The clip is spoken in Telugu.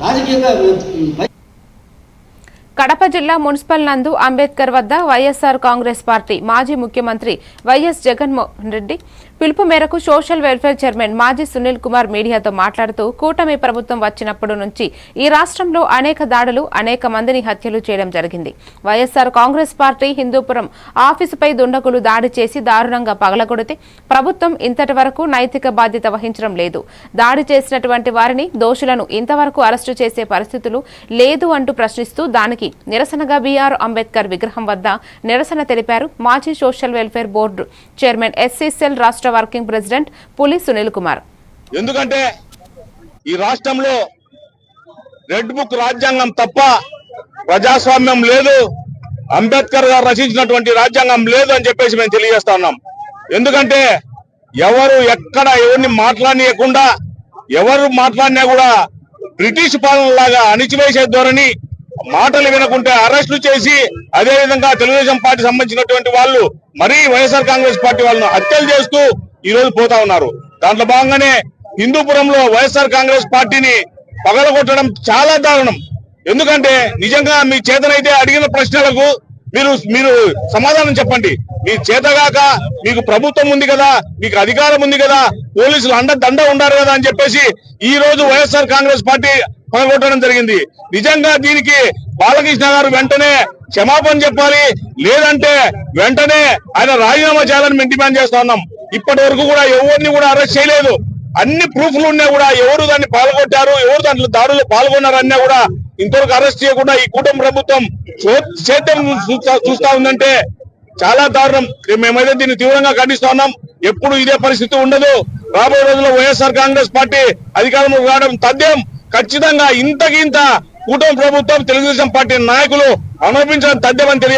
రాజకీయంగా కడప జిల్లా మున్సిపల్ నందు అంబేద్కర్ వద్ద వైఎస్ఆర్ కాంగ్రెస్ పార్టీ మాజీ ముఖ్యమంత్రి వైఎస్ జగన్మోహన్ రెడ్డి పిలుపు మేరకు సోషల్ వెల్ఫేర్ చైర్మన్ మాజీ సునీల్ కుమార్ మీడియాతో మాట్లాడుతూ కూటమి ప్రభుత్వం వచ్చినప్పటి నుంచి ఈ రాష్ట్రంలో అనేక దాడులు అనేక మందిని హత్యలు చేయడం జరిగింది. వైఎస్ఆర్ కాంగ్రెస్ పార్టీ హిందూపురం ఆఫీసుపై దుండగులు దాడి చేసి దారుణంగా పగలగొడితే ప్రభుత్వం ఇంతటి వరకు నైతిక బాధ్యత వహించడం లేదు. దాడి చేసినటువంటి వారిని దోషులను ఇంతవరకు అరెస్టు చేసే పరిస్థితులు లేదు అంటూ ప్రశ్నిస్తూ దానికి నిరసనగా బీఆర్ అంబేద్కర్ విగ్రహం వద్ద నిరసన తెలిపారు మాజీ social welfare board chairman SCCL రాష్ట్ర వర్కింగ్ ప్రెసిడెంట్ పులి సునీల్ కుమార్. ఎందుకంటే ఈ రాష్ట్రంలో రెడ్ బుక్ రాజ్యాంగం తప్ప ప్రజాస్వామ్యం లేదు అంబేద్కర్ గారు రచించినటువంటి రాజ్యాంగం లేదు అని చెప్పేసి మేము తెలియజేస్తా ఉన్నాం. ఎందుకంటే ఎవరు ఎక్కడ ఎవరిని మాట్లాడనీయకుండా ఎవరు మాట్లాడినా కూడా బ్రిటిష్ పాలనలాగా అణిచివేసే ధోరణి మాటలు వినకుంటే అరెస్టు చేసి అదే విధంగా తెలుగుదేశం పార్టీ సంబంధించినటువంటి వాళ్ళు మరీ వైఎస్ఆర్ కాంగ్రెస్ పార్టీ వాళ్ళను హత్యలు చేస్తూ ఈ రోజు పోతా ఉన్నారు. దాంట్లో భాగంగానే హిందూపురంలో వైఎస్ఆర్ కాంగ్రెస్ పార్టీని పగలగొట్టడం చాలా దారుణం. ఎందుకంటే నిజంగా మీ చేతనైతే అడిగిన ప్రశ్నలకు మీరు మీరు సమాధానం చెప్పండి. మీ చేతగాక మీకు ప్రభుత్వం ఉంది కదా మీకు అధికారం ఉంది కదా పోలీసులు అండ దండ ఉండారు కదా అని చెప్పేసి ఈ రోజు వైఎస్ఆర్ కాంగ్రెస్ పార్టీ పగలగొట్టడం జరిగింది. నిజంగా దీనికి బాలకృష్ణ గారు వెంటనే క్షమాపణ చెప్పాలి. లేదంటే వెంటనే ఆయన రాజీనామా చేయాలని మేము డిమాండ్ చేస్తా ఉన్నాం. ఇప్పటి వరకు కూడా ఎవరిని కూడా అరెస్ట్ చేయలేదు. అన్ని ప్రూఫ్లు ఉన్నా కూడా ఎవరు దాన్ని పాల్గొట్టారు ఎవరు దాంట్లో దాడులు పాల్గొన్నారన్నా కూడా ఇంతవరకు అరెస్ట్ చేయకుండా ఈ కూటమి ప్రభుత్వం చో- చూస్తా- చూస్తా ఉందంటే చాలా దారుణం. మేమైతే దీన్ని తీవ్రంగా ఖండిస్తా ఉన్నాం. ఎప్పుడు ఇదే పరిస్థితి ఉండదు. రాబోయే రోజుల్లో వైఎస్ఆర్ కాంగ్రెస్ పార్టీ అధికారంలో రావడం తథ్యం. ఖచ్చితంగా ఇంతకింత కూటమి ప్రభుత్వం తెలుగుదేశం పార్టీ నాయకులు అనుభవించడం తథ్యమని తెలియ